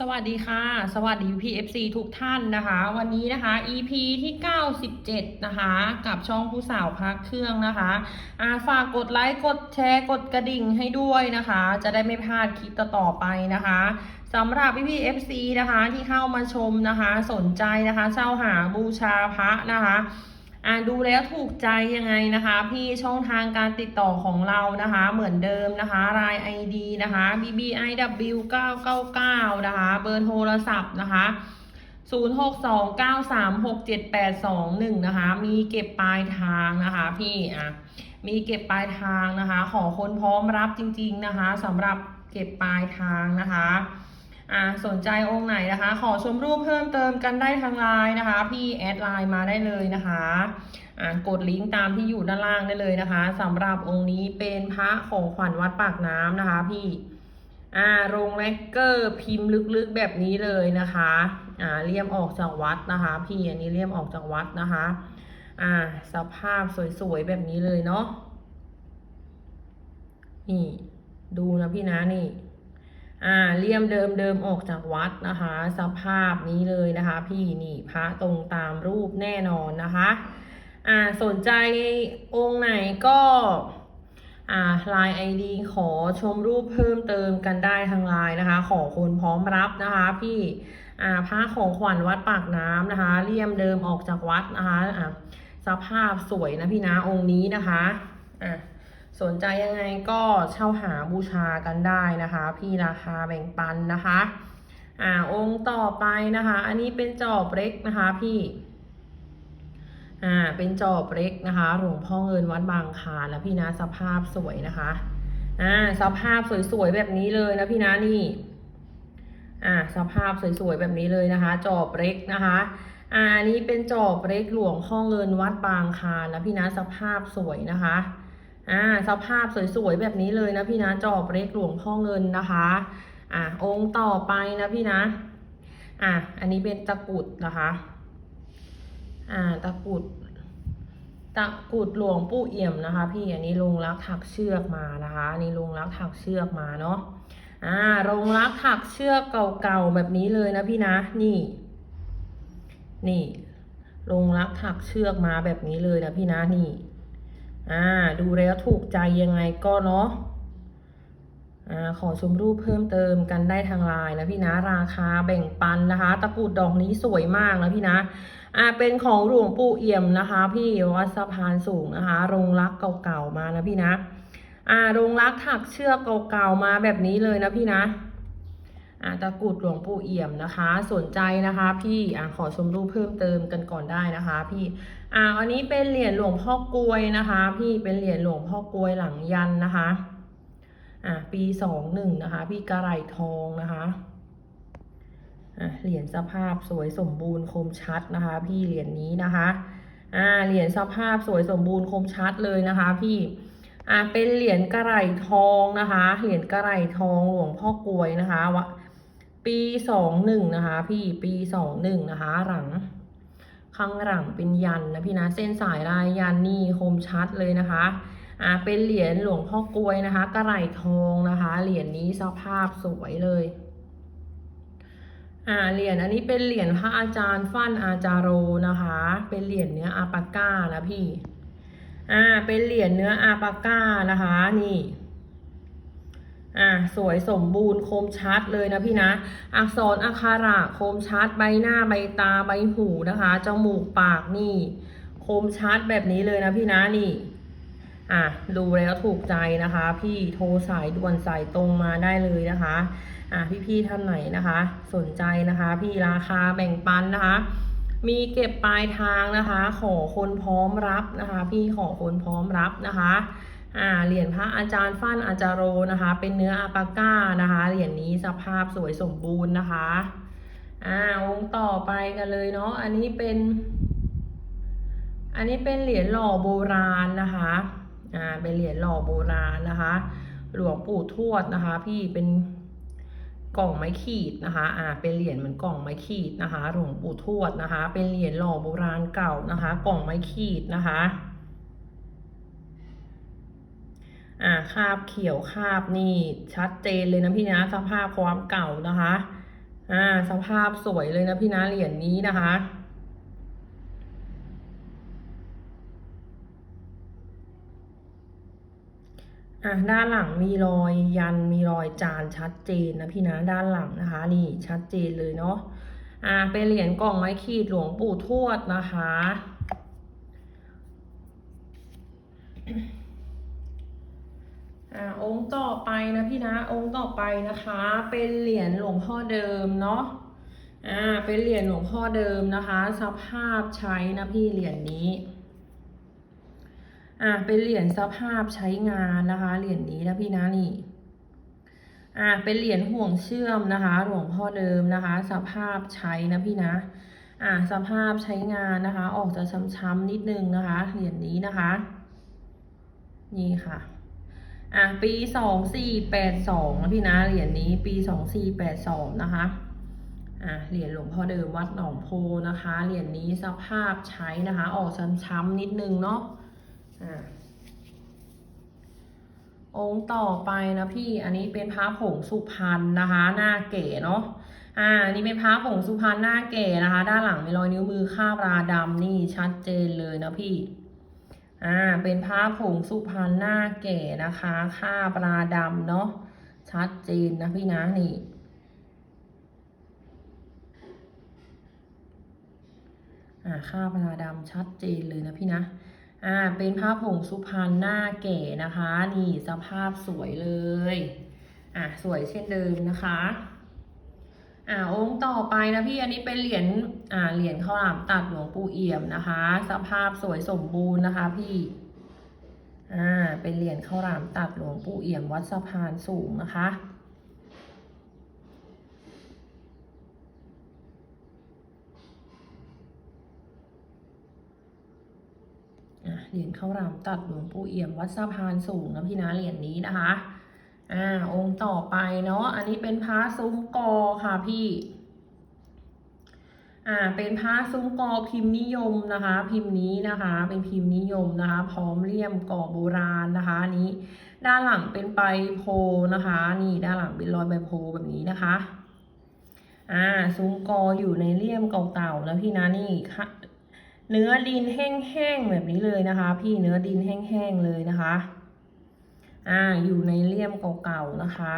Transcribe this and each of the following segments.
สวัสดีค่ะ สวัสดี PFC ทุกท่านนะคะ วันนี้นะคะ EP ที่ 97 นะคะ กับช่องผู้สาวพักเครื่องนะคะอาฝากกดไลค์กดแชร์กดกระดิ่งให้ด้วยนะคะ จะได้ไม่พลาดคลิปต่อๆไปนะคะสำหรับ PPFC นะคะที่เข้ามาชมนะคะ สนใจนะคะเช่าหาบูชาพระนะคะ อ่าดูแล้วถูกใจยังไงนะคะ พี่ช่องทางการติดต่อของเรานะคะ เหมือนเดิมนะคะราย ID นะคะ BBIW 999นะคะ เบอร์โทรศัพท์นะคะ0629367821นะคะ มีเก็บปลายทางนะคะพี่อะมีเก็บปลายทางนะคะ ขอคนพร้อมรับจริง ๆนะคะสำหรับเก็บปลายทางนะคะ อ่าสนใจองค์ไหนนะคะ ขอชมรูปเพิ่มเติมกันได้ทางไลน์นะคะ พี่แอดไลน์มาได้เลยนะคะอ่ากดลิงก์ตามที่อยู่ด้านล่างได้เลยนะคะสำหรับองค์นี้เป็นพระของขวัญวัดปากน้ำนะคะพี่อ่าโรงแรกเกอร์พิมพ์ลึกๆแบบนี้เลยนะคะอ่าเลี่ยมออกจากวัดนะคะ พี่อันนี้เลี่ยมออกจากวัดนะคะอ่าสภาพสวยๆแบบนี้เลยเนาะนี่ ดูนะพี่นะนี่ อ่าเลี่ยมเดิมเดิมออกจากวัดนะคะ สภาพนี้เลยนะคะ พี่นี่พระตรงตามรูปแน่นอนนะคะอ่าสนใจองค์ไหนก็อ่าไลน์ไอดีขอชมรูปเพิ่มเติมกันได้ทางไลน์นะคะ ขอคนพร้อมรับนะคะ พี่อ่าพระของขวัญวัดปากน้ำนะคะ เลี่ยมเดิมออกจากวัดนะคะอ่าสภาพสวยนะพี่นะองค์นี้นะคะอ่า สนใจยังไงก็เช่าหาบูชากันได้นะคะ พี่ราคาแบ่งปันนะคะ อ่าองค์ต่อไปนะคะ อันนี้เป็นจอบเล็กนะคะพี่ อ่าเป็นจอบเล็กนะคะหลวงพ่อเงินวัดบางคานะพี่นะสภาพสวยนะคะ อ่าสภาพสวยๆแบบนี้เลยนะพี่นะนี่ อ่าสภาพสวยๆแบบนี้เลยนะคะ จอบเล็กนะคะอ่าอันนี้เป็นจอบเล็กหลวงพ่อเงินวัดบางคานะพี่นะสภาพสวยนะคะ อ่าสภาพสวยๆแบบนี้เลยนะพี่นะจอบเล็กหลวงพ่อเงินนะคะอ่าองค์ต่อไปนะพี่นะอ่าอันนี้เป็นตะกรุดนะคะอ่าตะกรุดตะกรุดหลวงปู่เอี่ยมนะคะ พี่อันนี้ลงรักถักเชือกมานะคะอันนี้ลงรักถักเชือกมาเนาะอ่าลงรักถักเชือกเก่าๆแบบนี้เลยนะพี่นะนี่ นี่ลงรักถักเชือกมาแบบนี้เลยนะพี่นะนี่ อ่าดูแล้วถูกใจยังไงก็เนาะอ่าขอชมรูปเพิ่มเติมกันได้ทางไลน์นะพี่นะราคาแบ่งปันนะคะ ตะกรุดดอกนี้สวยมากนะพี่นะอ่าเป็นของหลวงปู่เอี่ยมนะคะ พี่วัดสะพานสูงนะคะโรงรักเก่าๆมานะพี่นะอ่าโรงรักถักเชือกเก่าๆมาแบบนี้เลยนะพี่นะ ตะกรุดหลวงปู่เอี่ยมนะคะ สนใจนะคะพี่อขอชมรูปเพิ่มเติมกันก่อนได้นะคะพี่อ่าอันนี้เป็นเหรียญหลวงพ่อกลวยนะคะ พี่เป็นเหรียญหลวงพ่อกลวยหลังยันนะคะอ่าปีสองหนึ่งนะคะ พี่กระไรทองนะคะอ่าเหรียญสภาพสวยสมบูรณ์คมชัดนะคะ พี่เหรียญนี้นะคะอ่าเหรียญสภาพสวยสมบูรณ์คมชัดเลยนะคะ พี่อ่าเป็นเหรียญกระไรทองนะคะ เหรียญกระไรทองหลวงพ่อกลวยนะคะวะ ปีสองหนึ่งนะคะ พี่ปีสองหนึ่งนะคะ หลังข้างหลังเป็นยันนะพี่นะเส้นสายลายยันนี่คมชัดเลยนะคะอ่าเป็นเหรียญหลวงพ่อกลวยนะคะ กระไหลทองนะคะ เหรียญนี้สภาพสวยเลยอ่าเหรียญอันนี้เป็นเหรียญพระอาจารย์ฟั่นอาจารโรนะคะ เป็นเหรียญเนื้ออาปาก้านะพี่อ่าเป็นเหรียญเนื้ออาปาก้านะคะ นี่ อ่าสวยสมบูรณ์คมชัดเลยนะพี่นะ อักษรอักขระคมชัดใบหน้าใบตาใบหูนะคะจมูกปากนี่คมชัดแบบนี้เลยนะพี่นะนี่อะดูแล้วถูกใจนะคะ พี่โทรสายด่วนสายตรงมาได้เลยนะคะอะพี่ๆท่านไหนนะคะ สนใจนะคะ พี่ราคาแบ่งปันนะคะ มีเก็บปลายทางนะคะ ขอคนพร้อมรับนะคะ พี่ขอคนพร้อมรับนะคะ อ่าเหรียญพระอาจารย์ฟั่นอาจารโรนะคะ เป็นเนื้ออาปาก้านะคะ เหรียญนี้สภาพสวยสมบูรณ์นะคะอ่าองค์ต่อไปกันเลยเนาะอันนี้เป็น อันนี้เป็นเหรียญหล่อโบราณนะคะอ่าเป็นเหรียญหล่อโบราณนะคะ หลวงปู่ทวดนะคะ พี่เป็นกล่องไม้ขีดนะคะอ่าเป็นเหรียญเหมือนกล่องไม้ขีดนะคะ หลวงปู่ทวดนะคะ เป็นเหรียญหล่อโบราณเก่านะคะ กล่องไม้ขีดนะคะ อ่าคาบเขียวคาบนี่ชัดเจนเลยนะพี่นะสภาพความเก่านะคะอ่าสภาพสวยเลยนะพี่นะเหรียญนี้นะคะอะด้านหลังมีรอยยันมีรอยจานชัดเจนนะพี่นะด้านหลังนะคะ นี่ชัดเจนเลยเนาะอะเป็นเหรียญกล่องไม้ขีดหลวงปู่ทวดนะคะ อ่าองค์ต่อไปนะพี่นะองค์ต่อไปนะคะ เป็นเหรียญหลวงพ่อเดิมเนาะอ่าเป็นเหรียญหลวงพ่อเดิมนะคะ สภาพใช้นะพี่เหรียญนี้อ่าเป็นเหรียญสภาพใช้งานนะคะเหรียญนี้นะพี่นะนี่อ่าเป็นเหรียญห่วงเชื่อมนะคะหลวงพ่อเดิมนะคะ สภาพใช้นะพี่นะอ่าสภาพใช้งานนะคะ ออกจะช้ำๆนิดนึงนะคะเหรียญนี้นะคะ นี่ค่ะ อะปีสองสี่แปดสองนะพี่นะเหรียญนี้ปีสองสี่แปดสองนะคะอะเหรียญหลวงพ่อเดิมวัดหนองโพนะคะเหรียญนี้สภาพใช้นะคะ ออกช้ำๆนิดนึงเนาะอะองค์ต่อไปนะพี่อันนี้เป็นพระผงสุพรรณนะคะ หน้าเก๋เนาะอ่านนี่เป็นพระผงสุพรรณหน้าเก๋นะคะ ด้านหลังมีรอยนิ้วมือคาบราดำนี่ชัดเจนเลยนะพี่ อ่า เป็นผ้าผงสุพรรณหน้าแก่นะคะ ค่าปลาดำเนาะ ชัดเจนนะพี่นะนี่ อ่า ค่าปลาดำชัดเจนเลยนะพี่นะ อ่า เป็นผ้าผงสุพรรณหน้าแก่นะคะ นี่สภาพสวยเลย อ่าสวยเช่นเดิมนะคะ อ่าองค์ต่อไปนะพี่อันนี้เป็นเหรียญอ่าเหรียญข้าวหลามตัดหลวงปู่เอี่ยมนะคะ สภาพสวยสมบูรณ์นะคะ พี่อ่าเป็นเหรียญข้าวหลามตัดหลวงปู่เอี่ยมวัดสะพานสูงนะคะเหรียญข้าวหลามตัดหลวงปู่เอี่ยมวัดสะพานสูงนะพี่นะเหรียญนี้นะคะ อ่าองค์ต่อไปเนาะอันนี้เป็นพระซุ้มกอค่ะพี่อ่าเป็นพระซุ้มกอพิมพ์นิยมนะคะ พิมพ์นี้นะคะ เป็นพิมพ์นิยมนะคะ พร้อมเลี่ยมก่อโบราณนะคะนนี้ ด้านหลังเป็นใบโพนะคะ นี่ด้านหลังเป็นรอยใบโพแบบนี้นะคะอ่าซุ้มกออยู่ในเลี่ยมเก่าๆนะพี่นะนี่ค่ะเนื้อดินแห้งๆแบบนี้เลยนะคะ พี่เนื้อดินแห้งๆเลยนะคะ อ่าอยู่ในเลี่ยมเก่าๆนะคะ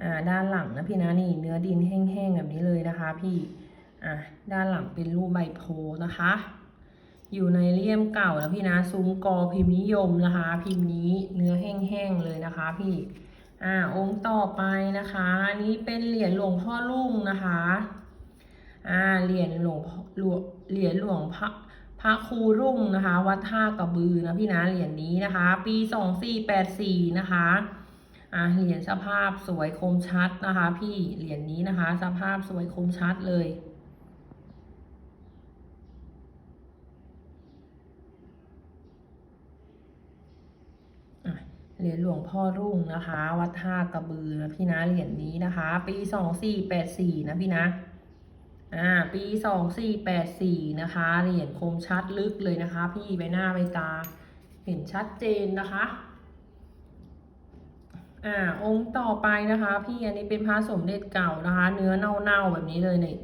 อ่าด้านหลังนะพี่นะนี่เนื้อดินแห้งๆแบบนี้เลยนะคะ พี่อ่าด้านหลังเป็นรูปใบโพธิ์นะคะ อยู่ในเลี่ยมเก่าแล้วพี่นะซุ้มกอพิมพ์นิยมนะคะ พิมพ์นี้เนื้อแห้งๆเลยนะคะ พี่อ่าองค์ต่อไปนะคะอันนี้เป็นเหรียญหลวงพ่อรุ่งนะคะอ่าเหรียญหลวงพ่อหลวงเหรียญหลวงพระ พระครูรุ่งนะคะ วัดท่ากระบือนะพี่นะเหรียญนี้นะคะ ปีสองสี่แปดสี่นะคะอ่าเหรียญสภาพสวยคมชัดนะคะ พี่เหรียญนี้นะคะ สภาพสวยคมชัดเลยเหรียญหลวงพ่อรุ่งนะคะ วัดท่ากระบือนะพี่นะเหรียญนี้นะคะ ปีสองสี่แปดสี่นะพี่นะ อ่าปีสองสี่แปดสี่นะคะเหรียญคมชัดลึกเลยนะคะ พี่ใบหน้าใบตา เห็นชัดเจนนะคะอ่าองค์ต่อไปนะคะ พี่อันนี้เป็นพระสมเด็จเก่านะคะ เนื้อเน่าๆแบบนี้เลยนี่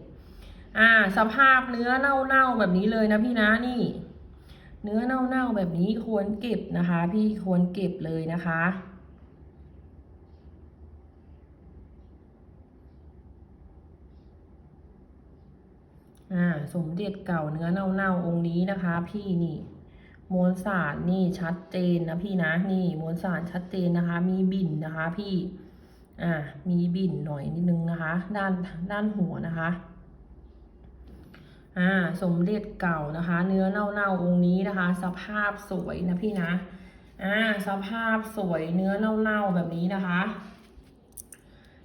อ่า สภาพเนื้อเน่าๆแบบนี้เลยนะพี่นะนี่ เนื้อเน่าๆแบบนี้ควรเก็บนะคะ พี่ควรเก็บเลยนะคะ อ่าสมเด็จเก่าเนื้อเน่าๆองค์นี้นะคะ พี่นี่มวลสารนี่ชัดเจนนะพี่นะนี่มวลสารชัดเจนนะคะ มีบิ่นนะคะ พี่อ่ามีบิ่นหน่อยนิดนึงนะคะ ด้านด้านหัวนะคะอ่าสมเด็จเก่านะคะ เนื้อเน่าๆองค์นี้นะคะ สภาพสวยนะพี่นะอ่าสภาพสวยเนื้อเน่าๆแบบนี้นะคะ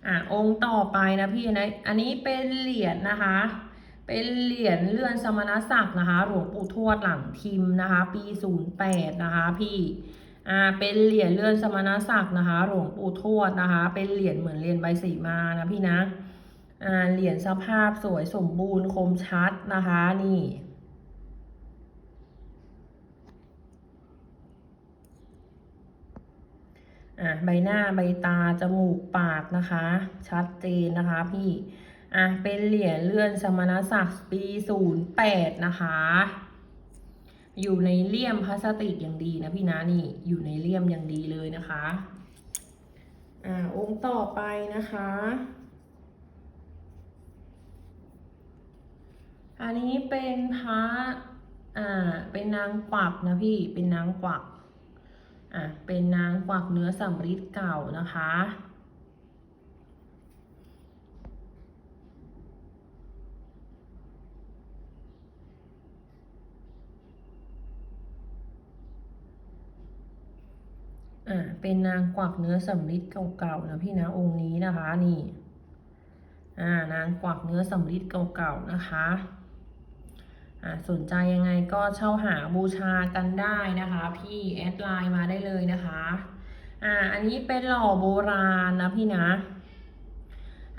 อ่าองค์ต่อไปนะพี่นะอันนี้เป็นเหรียญนะคะ เป็นเหรียญเลื่อนสมณศักดิ์นะคะ หลวงปู่ทวดหลังพิมนะคะ ปีศูนย์แปดนะคะพี่อ่าเป็นเหรียญเลื่อนสมณศักดิ์นะคะ หลวงปู่ทวดนะคะ เป็นเหรียญเหมือนเหรียญใบสีมานะพี่นะอ่าเหรียญสภาพสวยสมบูรณ์คมชัดนะคะนี่ออะใบหน้าใบตาจมูกปากนะคะ ชัดเจนนะคะพี่ อะเป็นเหรียญเลื่อนสมณศักดิ์ปีศูนย์แปดนะคะ อยู่ในเลี่ยมพลาสติกอย่างดีนะพี่นะนี่ อยู่ในเลี่ยมอย่างดีเลยนะคะ อ่าองค์ต่อไปนะคะ อันนี้เป็นพระอ่าเป็นนางกวักนะพี่เป็นนางกวักอะเป็นนางกวักเนื้อสำริดเก่านะคะ อ่าเป็นนางกวักเนื้อสำริดเก่าๆนะพี่นะองค์นี้นะคะนี่อ่านางกวักเนื้อสำริดเก่าๆนะคะอ่าสนใจยังไงก็เช่าหาบูชากันได้นะคะ พี่แอดไลน์มาได้เลยนะคะอ่าอันนี้เป็นหล่อโบราณนะพี่นะ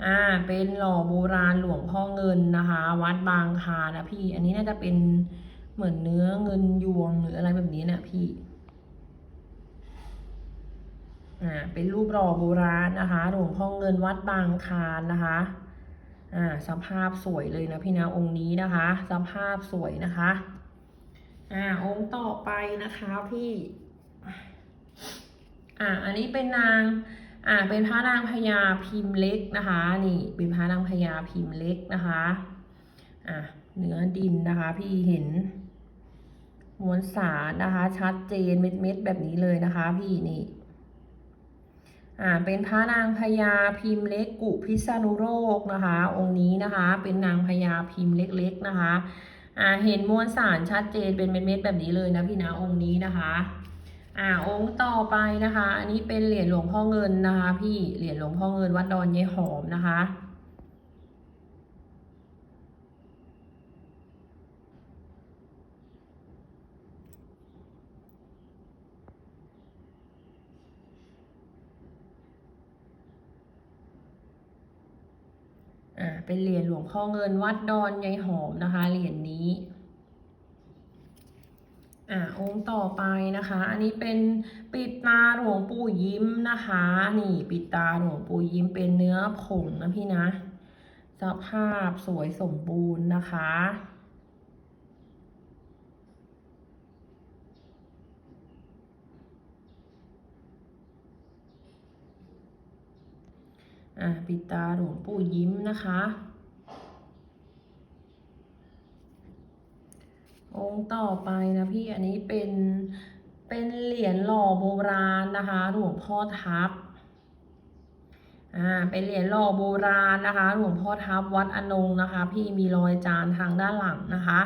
อ่าเป็นหล่อโบราณหลวงพ่อเงินนะคะ วัดบางคานะพี่ อันนี้น่าจะเป็นเหมือนเนื้อเงินยวงหรืออะไรแบบนี้นะพี่ อ่าเป็นรูปหล่อโบราณนะคะ หลวงพ่อเงินวัดบางคานนะคะอ่าสภาพสวยเลยนะพี่นะองค์นี้นะคะ สภาพสวยนะคะอ่าองค์ต่อไปนะคะพี่อ่าอันนี้เป็นนางอ่าเป็นพระนางพญาพิมพ์เล็กนะคะ นี่เป็นพระนางพญาพิมพ์เล็กนะคะอ่าเนื้อดินนะคะ พี่เห็นมวลสารนะคะ ชัดเจนเม็ดๆแบบนี้เลยนะคะ พี่นี่ อ่าเป็นพระนางพญาพิมพ์เล็กกุพิษณุโรคนะคะ องค์นี้นะคะเป็นนางพญาพิมพ์เล็กๆนะคะอ่าเห็นมวลสารชัดเจนเป็นเม็ดๆแบบนี้เลยนะพี่นะองค์นี้นะคะอ่าองค์ต่อไปนะคะ อันนี้เป็นเหรียญหลวงพ่อเงินนะคะ พี่เหรียญหลวงพ่อเงินวัดดอนยายหอมนะคะ อ่า เป็นเหรียญหลวงพ่อเงินวัดดอนยายหอมนะคะ เหรียญนี้อ่าองค์ต่อไปนะคะ อันนี้เป็นปิดตาหลวงปู่ยิ้มนะคะ นี่ปิดตาหลวงปู่ยิ้มเป็นเนื้อผงนะพี่นะ สภาพสวยสมบูรณ์นะคะ อ่าปิดตาหลวงปู่ยิ้มนะคะ องค์ต่อไปนะพี่อันนี้เป็นเป็นเหรียญหล่อโบราณนะคะหลวงพ่อทับอ่าเป็นเหรียญหล่อโบราณนะคะ หลวงพ่อทับวัดอนงนะคะ พี่มีรอยจานทางด้านหลังนะคะ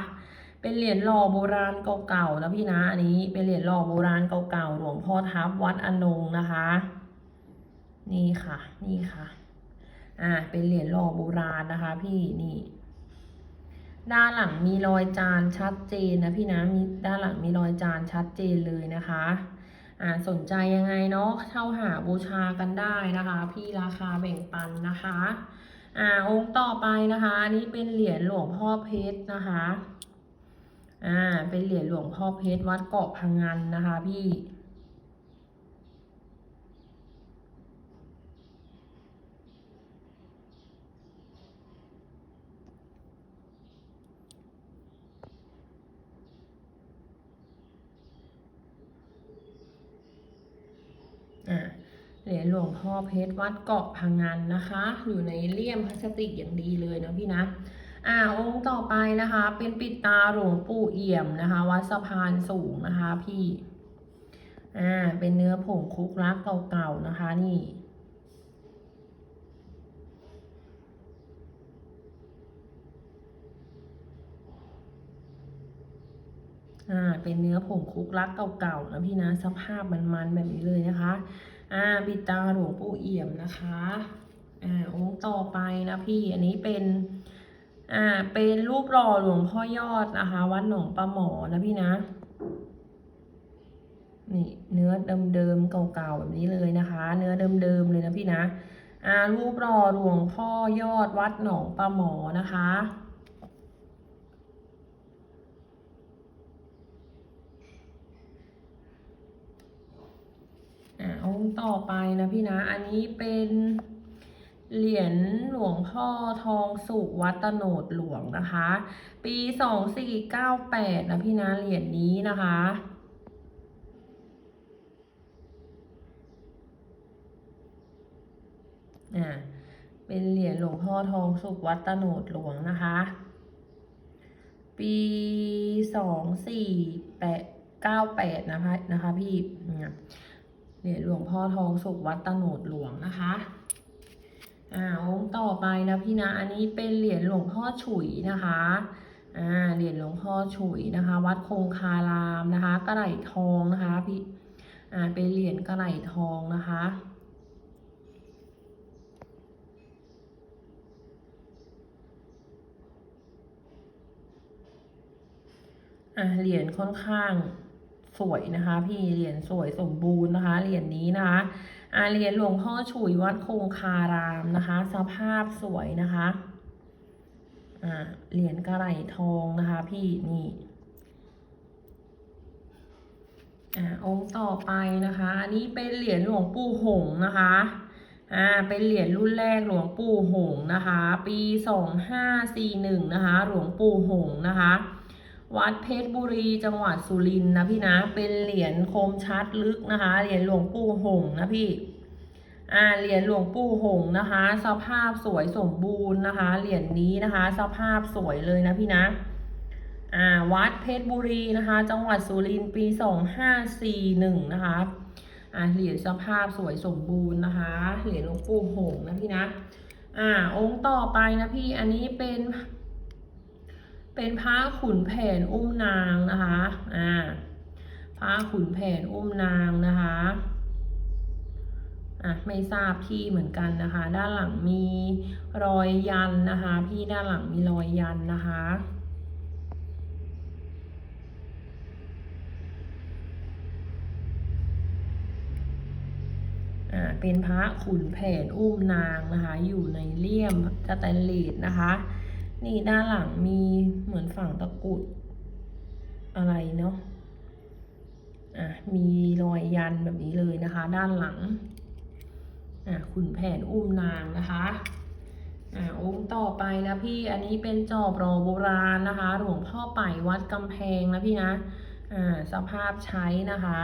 เป็นเหรียญหล่อโบราณเก่าๆนะพี่นะอันนี้เป็นเหรียญหล่อโบราณเก่าๆหลวงพ่อทับวัดอนงนะคะ นี่ค่ะ นี่ค่ะ อ่าเป็นเหรียญหล่อโบราณนะคะ พี่นี่ ด้านหลังมีรอยจานชัดเจนนะพี่นะมีด้านหลังมีรอยจานชัดเจนเลยนะคะอ่าสนใจยังไงเนาะเช่าหาบูชากันได้นะคะ พี่ราคาแบ่งปันนะคะอ่าองค์ต่อไปนะคะอันนี้เป็นเหรียญหลวงพ่อเพชรนะคะอ่าเป็นเหรียญหลวงพ่อเพชรวัดเกาะพังงานนะคะ พี่ อ่าเหรีย ญหลวงพ่อเพชรวัดเกาะพังงานนะคะ อยู่ในเลี่ยมพลาสติกอย่างดีเลยนะพี่นะอ่าองค์ต่อไปนะคะ เป็นปิดตาหลวงปู่เอี่ยมนะคะ วัดสะพานสูงนะคะพี่อ่าเป็นเนื้อผงคุกลักเก่าๆนะคะนี่อ่าเป็นเนื้อผงคุกลักเก่าๆนะพี่นะสภาพมันๆแบบนี้เลยนะคะ อ่าปิดตาหลวงปู่เอี่ยมนะคะอ่าองค์ต่อไปนะพี่อันนี้เป็นอ่าเป็นรูปหล่อหลวงพ่อยอดนะคะ วัดหนองปลาหมอนะพี่นะนี่เนื้อเดิมๆเก่าๆแบบนี้เลยนะคะ เนื้อเดิมๆเลยนะพี่นะอ่ารูปหล่อหลวงพ่อยอดวัดหนองปลาหมอนะคะ อ่าองค์ต่อไปนะพี่นะ อันนี้เป็นเหรียญหลวงพ่อทองสุขวัตโนดหลวงนะคะ ปีสองสี่เก้าแปดนะพี่นะเหรียญนี้นะคะอ่าเป็นเหรียญหลวงพ่อทองสุขวัตโนดหลวงนะคะ ปีสองสี่แปดเก้าแปดนะคะนะคะพี่ เหรียญหลวงพ่อทองสุขวัดตโนดหลวงนะคะอ่าองค์ต่อไปนะพี่นะ อันนี้เป็นเหรียญหลวงพ่อฉุยนะคะอ่าเหรียญหลวงพ่อฉุยนะคะ วัดคงคารามนะคะกระไหลทองนะคะพี่อ่าเป็นเหรียญกระไหลทองนะคะอะเหรียญค่อนข้าง สวยนะคะ พี่เหรียญสวยสมบูรณ์นะคะเหรียญนี้นะคะอะเหรียญหลวงพ่อฉุยวัดคงคารามนะคะ สภาพสวยนะคะอะเหรียญกระไหลทองนะคะ พี่นี่อะองค์ต่อไปนะคะอันนี้เป็นเหรียญหลวงปู่หงนะคะอ่าเป็นเหรียญรุ่นแรกหลวงปู่หงนะคะ ปีสองห้าสี่หนึ่งนะคะ หลวงปู่หงนะคะ วัดเพชรบุรีจังหวัดสุรินทร์นะพี่นะ เป็นเหรียญคมชัดลึกนะคะ เหรียญหลวงปู่หงนะพี่ อ่า เหรียญหลวงปู่หงนะคะ สภาพสวยสมบูรณ์นะคะ เหรียญนี้นะคะ สภาพสวยเลยนะพี่นะ อ่า วัดเพชรบุรีนะคะ จังหวัดสุรินทร์ปีสองห้าสี่หนึ่งนะคะ อ่า เหรียญสภาพสวยสมบูรณ์นะคะ เหรียญหลวงปู่หงนะพี่นะ อ่า องค์ต่อไปนะพี่ อันนี้เป็น เป็นพระขุนแผนอุ้มนางนะคะอ่าพระขุนแผนอุ้มนางนะคะอะไม่ทราบที่เหมือนกันนะคะ ด้านหลังมีรอยยันนะคะ พี่ด้านหลังมีรอยยันนะคะอ่าเป็นพระขุนแผนอุ้มนางนะคะ อยู่ในเลี่ยมสแตนเลสนะคะ นี่ด้านหลังมีเหมือนฝั่งตะกุดอะไรเนาะอะมีรอยยันแบบนี้เลยนะคะ ด้านหลังอะขุนแผนอุ้มนางนะคะอ่าองค์ต่อไปนะพี่อันนี้เป็นจอบรอโบราณนะคะ หลวงพ่อไป่วัดกำแพงนะพี่นะอ่าสภาพใช้นะคะ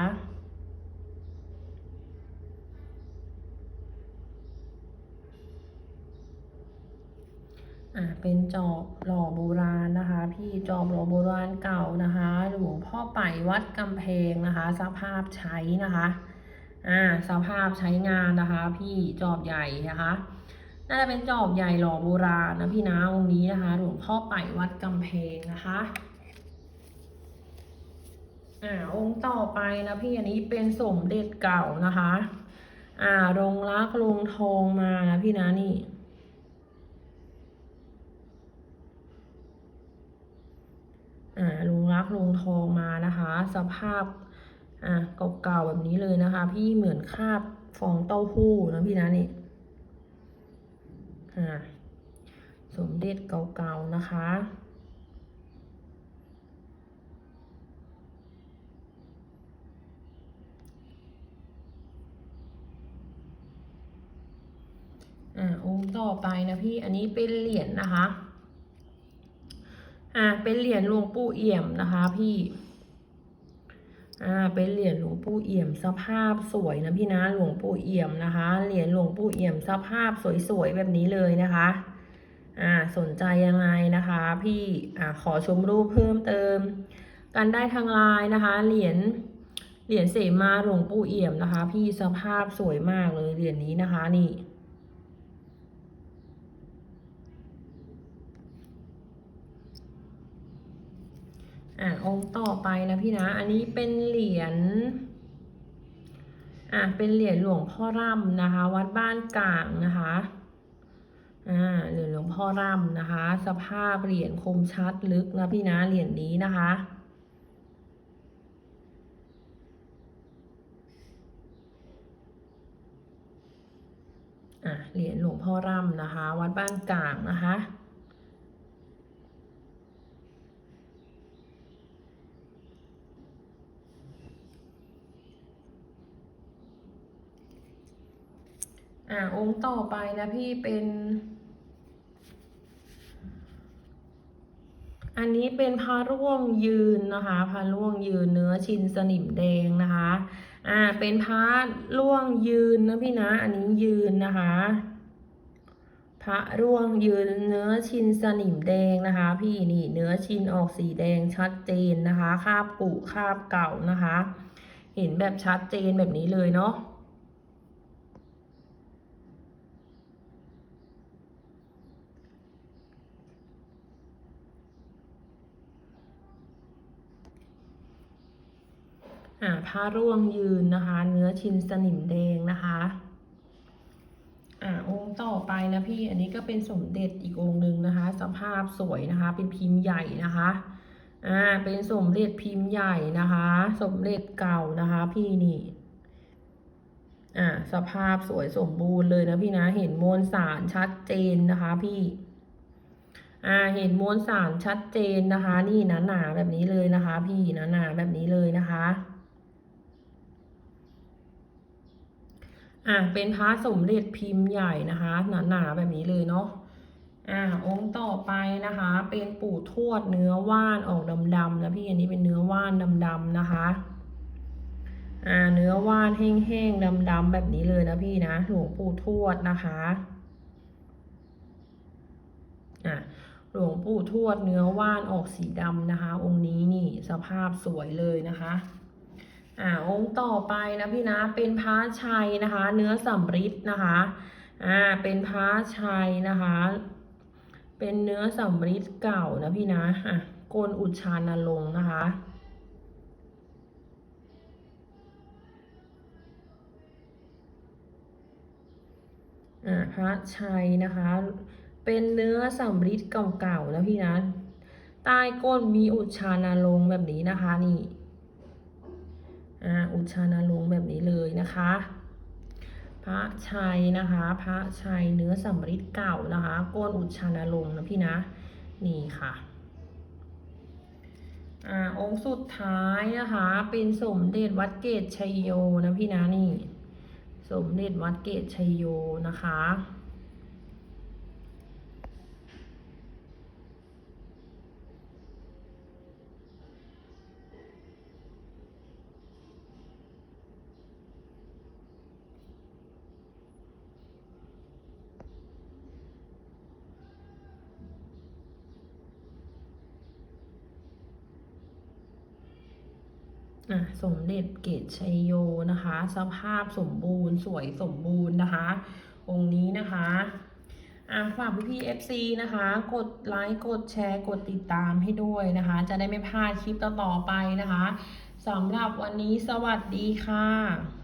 อ่าเป็นจอบหล่อโบราณนะคะ พี่จอบหล่อโบราณเก่านะคะหลวงพ่อไป่วัดกำแพงนะคะ สภาพใช้นะคะอ่าสภาพใช้งานนะคะ พี่จอบใหญ่นะคะน่าจะเป็นจอบใหญ่หล่อโบราณนะพี่นะองค์นี้นะคะหลวงพ่อไป่วัดกำแพงนะคะอ่าองค์ต่อไปนะพี่อันนี้เป็นสมเด็จเก่านะคะ อ่ารงรักลงทองมานะพี่นะนี่ อ่า ลงรักลุงทองมานะคะ สภาพอ่าเก่าๆแบบนี้เลยนะคะ พี่เหมือนคาบฟองเต้าหู้นะพี่นะนี่อ่าสมเด็จเก่าๆนะคะอ่าองค์ต่อไปนะพี่ อันนี้เป็นเหรียญนะคะ อ่าเป็นเหรียญหลวงปู่เอี่ยมนะคะพี่อ่าเป็นเหรียญหลวงปู่เอี่ยมสภาพสวยนะพี่นะหลวงปู่เอี่ยมนะคะเหรียญหลวงปู่เอี่ยมสภาพสวยๆแบบนี้เลยนะคะอ่าสนใจยังไงนะคะ พี่อ่าขอชมรูปเพิ่มเติม กันได้ทางไลน์นะคะ เหรียญเหรียญเสมาหลวงปู่เอี่ยมนะคะ พี่สภาพสวยมากเลยเหรียญนี้นะคะนี่ อะองค์ต่อไปนะพี่นะ อันนี้เป็นเหรียญอะเป็นเหรียญหลวงพ่อร่ำนะคะ วัดบ้านกลางนะคะอ่าเหรียญหลวงพ่อร่ำนะคะ สภาพเหรียญคมชัดลึกนะพี่นะเหรียญนี้นะคะอะเหรียญหลวงพ่อร่ำนะคะ วัดบ้านกลางนะคะ อ่าองค์ต่อไปนะพี่เป็น อันนี้เป็นพระร่วงยืนนะคะพระร่วงยืนเนื้อชินสนิมแดงนะคะอ่าเป็นพระร่วงยืนนะพี่นะ อันนี้ยืนนะคะพระร่วงยืนเนื้อชินสนิมแดงนะคะ พี่นี่เนื้อชินออกสีแดงชัดเจนนะคะ คาบกุคาบเก่านะคะ เห็นแบบชัดเจนแบบนี้เลยเนาะ อ่าผ้าร่วงยืนนะคะ เนื้อชินสนิมแดงนะคะอ่าองค์ต่อไปนะพี่อันนี้ก็เป็นสมเด็จอีกองค์หนึ่งนะคะ สภาพสวยนะคะ เป็นพิมพ์ใหญ่นะคะอ่าเป็นสมเด็จพิมพ์ใหญ่นะคะ สมเด็จเก่านะคะ พี่นี่อ่าสภาพสวยสมบูรณ์เลยนะพี่นะเห็นมวลสารชัดเจนนะคะพี่อ่าเห็นมวลสารชัดเจนนะคะ นี่หนาๆแบบนี้เลยนะคะ พี่หนาๆแบบนี้เลยนะคะ อ่าเป็นพระสมเด็จพิมพ์ใหญ่นะคะ หนาๆแบบนี้เลยเนาะอ่าองค์ต่อไปนะคะ เป็นปู่ทวดเนื้อว่านออกดำๆนะพี่อันนี้เป็นเนื้อว่านดำๆนะคะอ่าเนื้อว่านแห้งๆดำๆแบบนี้เลยนะพี่นะหลวงปู่ทวดนะคะอ่าหลวงปู่ทวดเนื้อว่านออกสีดำนะคะ องค์นี้นี่สภาพสวยเลยนะคะ อ่าองค์ต่อไปนะพี่นะเป็นพระชัยนะคะ เนื้อสำริดนะคะอ่าเป็นพระชัยนะคะ เป็นเนื้อสำริดเก่านะพี่นะอะโกนอุชานลงนะคะอ่าพระชัยนะคะ เป็นเนื้อสำริดเก่าๆนะพี่นะใต้ก้นมีอุชานลงแบบนี้นะคะนี่ อุชานาลงแบบนี้เลยนะคะ พระชัยนะคะ พระชัยเนื้อสำริดเก่านะคะก้นอุชานาลงนะพี่นะ นี่ค่ะอ่าองค์สุดท้ายนะคะ เป็นสมเด็จวัดเกตชัยโยนะพี่นะนี่ สมเด็จวัดเกตชัยโยนะคะ สมเด็จเกตชัยโยนะคะ สภาพสมบูรณ์ สวยสมบูรณ์นะคะ องค์นี้นะคะอะฝากพี่พี่เอฟซีนะคะ กดไลค์กดแชร์กดติดตามให้ด้วยนะคะ จะได้ไม่พลาดคลิปต่อๆไปนะคะสำหรับวันนี้สวัสดีค่ะ